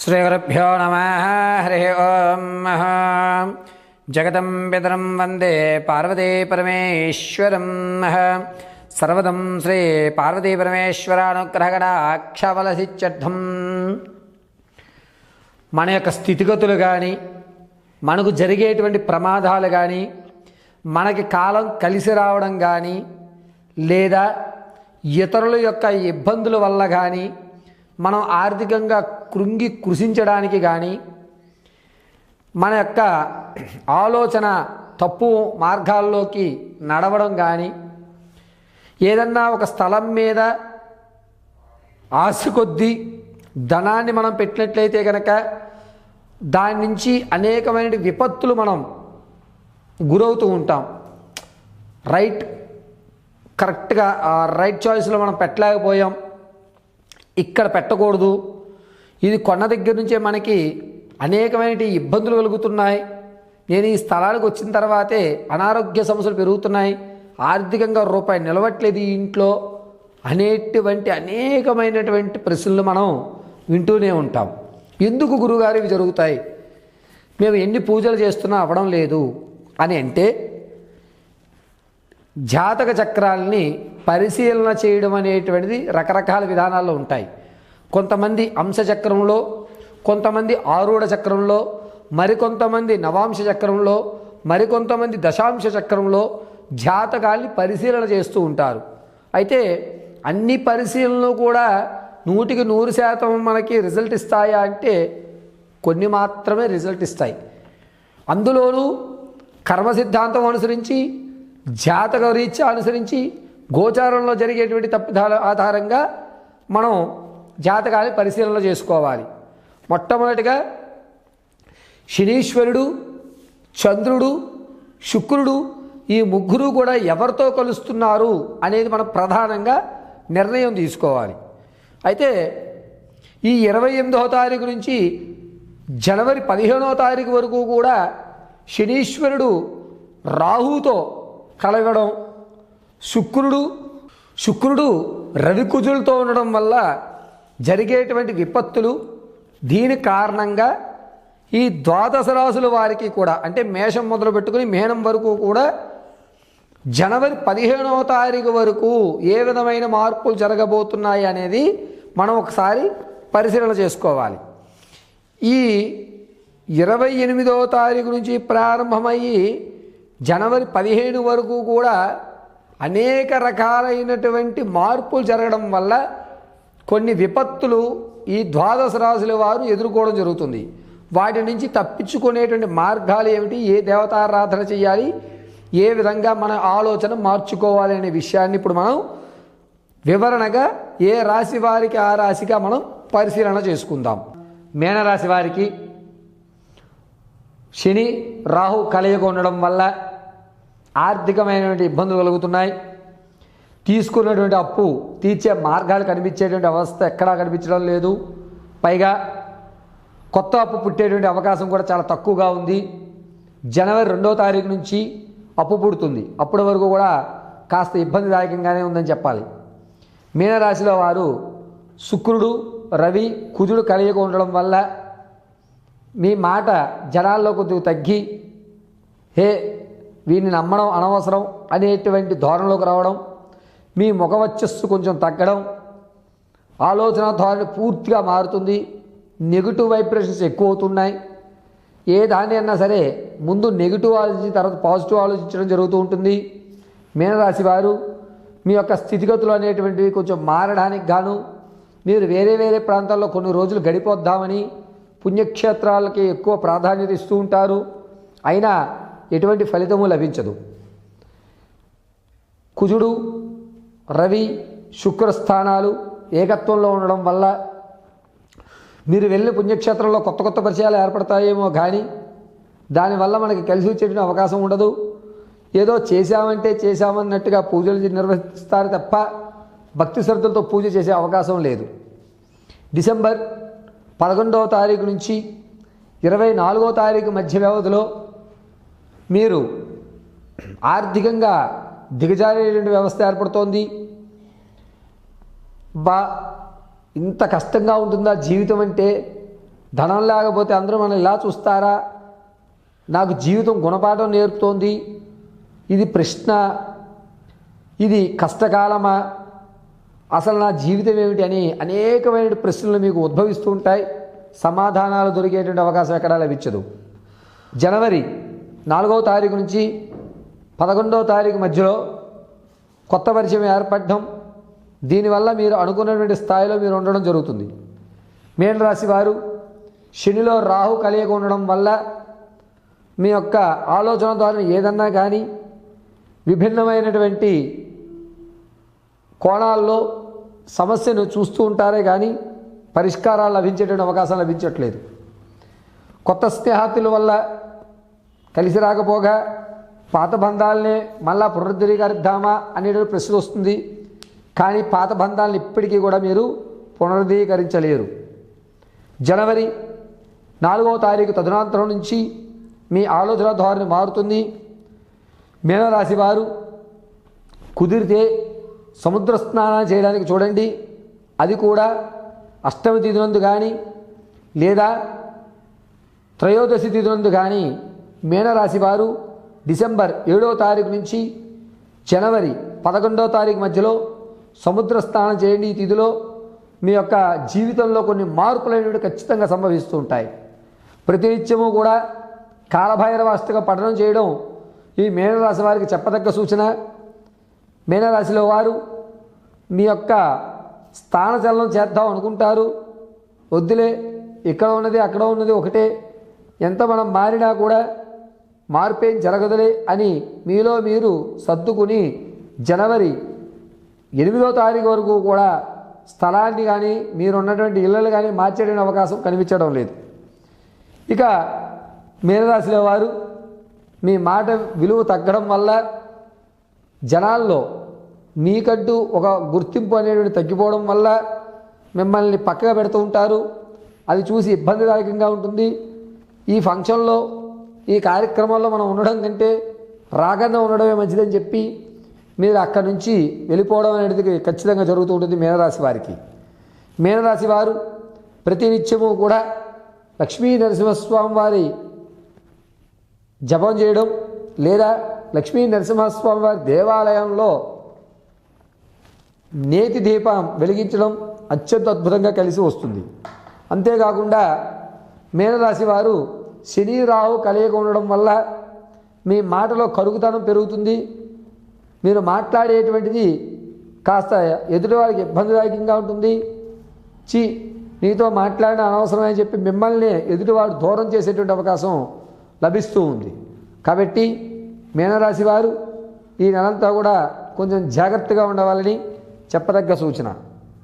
శ్రీగురుభ్యో నమ హరి ఓం జగతం పితరం వందే పార్వతీ పరమేశ్వరం సర్వదం శ్రీ పార్వతీ పరమేశ్వరానుగ్రహగడాక్షవలసిత్యర్థం మన యొక్క స్థితిగతులు కానీ మనకు జరిగేటువంటి ప్రమాదాలు కానీ మనకి కాలం కలిసి రావడం కానీ లేదా ఇతరుల యొక్క ఇబ్బందుల వల్ల కానీ మనం ఆర్థికంగా కృంగి కృషించడానికి కానీ మన యొక్క ఆలోచన తప్పు మార్గాల్లోకి నడవడం కానీ ఏదన్నా ఒక స్థలం మీద ఆశ కొద్దీ ధనాన్ని మనం పెట్టినట్లయితే కనుక దాని నుంచి అనేకమైన విపత్తులు మనం గురవుతూ ఉంటాం. రైట్ కరెక్ట్గా రైట్ చాయిస్లో మనం పెట్టలేకపోయాం. ఇక్కడ పెట్టకూడదు. ఇది కొన్న దగ్గర నుంచే మనకి అనేకమైన ఇబ్బందులు కలుగుతున్నాయి. నేను ఈ స్థలానికి వచ్చిన తర్వాతే అనారోగ్య సమస్యలు పెరుగుతున్నాయి. ఆర్థికంగా రూపాయి నిలవట్లేదు ఈ ఇంట్లో. అనేటువంటి అనేకమైనటువంటి ప్రశ్నలు మనం వింటూనే ఉంటాం. ఎందుకు గురుగారు ఇవి జరుగుతాయి? మేము ఎన్ని పూజలు చేస్తున్నా అవ్వడం లేదు. అని అంటే జాతక చక్రాల్ని పరిశీలన చేయడం అనేటువంటిది రకరకాల విధానాల్లో ఉంటాయి. కొంతమంది అంశచక్రంలో కొంతమంది ఆరూఢ చక్రంలో మరికొంతమంది నవాంశ చక్రంలో మరికొంతమంది దశాంశ చక్రంలో జాతకాల్ని పరిశీలన చేస్తూ ఉంటారు. అయితే అన్ని పరిశీలనలు కూడా నూటికి నూరు శాతం మనకి రిజల్ట్ ఇస్తాయా అంటే కొన్ని మాత్రమే రిజల్ట్ ఇస్తాయి. అందులోనూ కర్మ సిద్ధాంతం అనుసరించి జాతక రీత్యా అనుసరించి గోచారంలో జరిగేటువంటి తప్పిదాల ఆధారంగా మనం జాతకాన్ని పరిశీలన చేసుకోవాలి. మొట్టమొదటిగా శనీశ్వరుడు చంద్రుడు శుక్రుడు ఈ ముగ్గురు కూడా ఎవరితో కలుస్తున్నారు అనేది మనం ప్రధానంగా నిర్ణయం తీసుకోవాలి. అయితే ఈ ఇరవై ఎనిమిదవ తారీఖు నుంచి జనవరి పదిహేనవ తారీఖు వరకు కూడా శనీశ్వరుడు రాహుతో కలగడం శుక్రుడు శుక్రుడు రవికుజులతో ఉండడం వల్ల జరిగేటువంటి విపత్తులు దీని కారణంగా ఈ ద్వాదశ రాసుల వారికి కూడా అంటే మేషం మొదలు పెట్టుకుని మేనం వరకు కూడా జనవరి పదిహేనవ తారీఖు వరకు ఏ విధమైన మార్పులు జరగబోతున్నాయి అనేది మనం ఒకసారి పరిశీలన చేసుకోవాలి. ఈ ఇరవై ఎనిమిదవ తారీఖు నుంచి ప్రారంభమయ్యి జనవరి పదిహేను వరకు కూడా అనేక రకాలైనటువంటి మార్పులు జరగడం వల్ల కొన్ని విపత్తులు ఈ ద్వాదశ రాశుల వారు ఎదుర్కోవడం జరుగుతుంది. వాటి నుంచి తప్పించుకునేటువంటి మార్గాలు ఏమిటి? ఏ దేవతారాధన చేయాలి? ఏ విధంగా మన ఆలోచన మార్చుకోవాలి అనే విషయాన్ని ఇప్పుడు మనం వివరణగా ఏ రాశి వారికి ఆ రాశిగా మనం పరిశీలన చేసుకుందాం. మేనరాశి వారికి శని రాహు కలయిక ఉండడం వల్ల ఆర్థికమైనటువంటి ఇబ్బందులు కలుగుతున్నాయి. తీసుకున్నటువంటి అప్పు తీర్చే మార్గాలు కనిపించేటువంటి అవస్థ ఎక్కడా కనిపించడం లేదు. పైగా కొత్త అప్పు పుట్టేటువంటి అవకాశం కూడా చాలా తక్కువగా ఉంది. జనవరి రెండో తారీఖు నుంచి అప్పు పుడుతుంది. అప్పటి వరకు కూడా కాస్త ఇబ్బందిదాయకంగానే ఉందని చెప్పాలి. మీనరాశిలో వారు శుక్రుడు రవి కుజుడు కలియక ఉండడం వల్ల మీ మాట జనాల్లో కొద్దిగా తగ్గి హే వీడిని నమ్మడం అనవసరం అనేటువంటి ధోరణిలోకి రావడం మీ ముఖవచ్చస్సు కొంచెం తగ్గడం. ఆలోచన ధోరణి పూర్తిగా మారుతుంది. నెగిటివ్ వైబ్రేషన్స్ ఎక్కువ అవుతున్నాయి. ఏ దాన్ని అన్నా సరే ముందు నెగిటివ్ ఆలోచించి తర్వాత పాజిటివ్ ఆలోచించడం జరుగుతూ ఉంటుంది. మీనరాశి వారు మీ యొక్క స్థితిగతులు అనేటువంటివి కొంచెం మారడానికి గాను మీరు వేరే వేరే ప్రాంతాల్లో కొన్ని రోజులు గడిపోద్దామని పుణ్యక్షేత్రాలకి ఎక్కువ ప్రాధాన్యత ఇస్తూ ఉంటారు. అయినా ఎటువంటి ఫలితము లభించదు. కుజుడు రవి శుక్ర స్థానాలు ఏకత్వంలో ఉండడం వల్ల మీరు వెళ్ళిన పుణ్యక్షేత్రంలో కొత్త కొత్త పరిచయాలు ఏర్పడతాయేమో కానీ దానివల్ల మనకి కలిసి వచ్చేటువంటి అవకాశం ఉండదు. ఏదో చేశామంటే చేశామన్నట్టుగా పూజలు నిర్వహిస్తారు తప్ప భక్తి శ్రద్ధలతో పూజ చేసే అవకాశం లేదు. డిసెంబర్ పదకొండవ తారీఖు నుంచి ఇరవై నాలుగో తారీఖు మధ్య వ్యవధిలో మీరు ఆర్థికంగా దిగజారేటువంటి వ్యవస్థ ఏర్పడుతోంది. బా ఇంత కష్టంగా ఉంటుందా జీవితం అంటే? ధనం లేకపోతే అందరూ మనం ఇలా చూస్తారా? నాకు జీవితం గుణపాఠం నేర్పుతోంది. ఇది ప్రశ్న. ఇది కష్టకాలమా? అసలు నా జీవితం ఏమిటి అని అనేకమైన ప్రశ్నలు మీకు ఉద్భవిస్తూ ఉంటాయి. సమాధానాలు దొరికేటువంటి అవకాశం ఎక్కడా లభించదు. జనవరి నాలుగవ తారీఖు నుంచి పదకొండవ తారీఖు మధ్యలో కొత్త పరిచయం ఏర్పడడం. దీనివల్ల మీరు అనుకున్నటువంటి స్థాయిలో మీరు ఉండడం జరుగుతుంది. మీనరాశి వారు శనిలో రాహు కలియక ఉండడం వల్ల మీ యొక్క ఆలోచన ద్వారా ఏదన్నా కానీ విభిన్నమైనటువంటి కోణాల్లో సమస్యను చూస్తూ ఉంటారే కానీ పరిష్కారాలు లభించేటువంటి అవకాశం లభించట్లేదు. కొత్త స్నేహాతుల వల్ల కలిసి రాకపోగా పాత బంధాలనే మళ్ళా పునరుద్ధరీకరిద్దామా అనేటువంటి ప్రశ్న వస్తుంది. కానీ పాత బంధాలను ఇప్పటికీ కూడా మీరు పునరుద్ధీకరించలేరు. జనవరి నాలుగవ తారీఖు తదనంతరం నుంచి మీ ఆలోచన ధోరణి మారుతుంది. మీనరాశి వారు కుదిరితే సముద్ర స్నానం చేయడానికి చూడండి. అది కూడా అష్టమి తిథి నందు కానీ లేదా త్రయోదశి తిథి నందు కానీ మీనరాశి వారు డిసెంబర్ ఏడవ తారీఖు నుంచి జనవరి పదకొండవ తారీఖు మధ్యలో సముద్ర స్నానం చేయండి ఈ తిథిలో. మీ యొక్క జీవితంలో కొన్ని మార్పులైనవి ఖచ్చితంగా సంభవిస్తూ ఉంటాయి. ప్రతినిత్యము కూడా కాలభైరవ అష్టక పఠనం చేయడం ఈ మీనరాశి వారికి చెప్పదగ్గ సూచన. మీనరాశిలో వారు మీ యొక్క స్థానచలనం చేద్దాం అనుకుంటారు. వద్దులే ఇక్కడ ఉన్నది అక్కడ ఉన్నది ఒకటే. ఎంత మనం మారినా కూడా మార్పేం జరగదులే అని మీలో మీరు సర్దుకుని జనవరి ఎనిమిదో తారీఖు వరకు కూడా స్థలాన్ని కానీ మీరున్నటువంటి ఇళ్ళలు కానీ మార్చేయడానికి అవకాశం కనిపించడం లేదు. ఇక మీనరాశిలో వారు మీ మాట విలువ తగ్గడం వల్ల జనాల్లో మీకంటూ ఒక గుర్తింపు అనేటువంటి తగ్గిపోవడం వల్ల మిమ్మల్ని పక్కగా పెడుతూ ఉంటారు. అది చూసి ఇబ్బందిదాయకంగా ఉంటుంది. ఈ ఫంక్షన్లో ఈ కార్యక్రమంలో మనం ఉండడం కంటే రాగన్న ఉండడమే మంచిదని చెప్పి మీరు అక్కడి నుంచి వెళ్ళిపోవడం అనేది ఖచ్చితంగా జరుగుతూ ఉంటుంది మీనరాశి వారికి. మీనరాశి వారు ప్రతినిత్యము కూడా లక్ష్మీ నరసింహస్వామి వారి జపం చేయడం లేదా లక్ష్మీ నరసింహస్వామి వారి దేవాలయంలో నేతి దీపం వెలిగించడం అత్యంత అద్భుతంగా కలిసి వస్తుంది. అంతేకాకుండా మీనరాశి వారు శని రాహు కలయిక ఉండడం వల్ల మీ మాటలో కరుగుతనం పెరుగుతుంది. మీరు మాట్లాడేటువంటిది కాస్త ఎదుటివారికి ఇబ్బందిదాయకంగా ఉంటుంది. చి నీతో మాట్లాడిన అనవసరమని చెప్పి మిమ్మల్ని ఎదుటివాడు దూరం చేసేటువంటి అవకాశం లభిస్తూ ఉంది. కాబట్టి మీనరాశి వారు ఈ నెలంతా కూడా కొంచెం జాగ్రత్తగా ఉండవాలని చెప్పదగ్గ సూచన.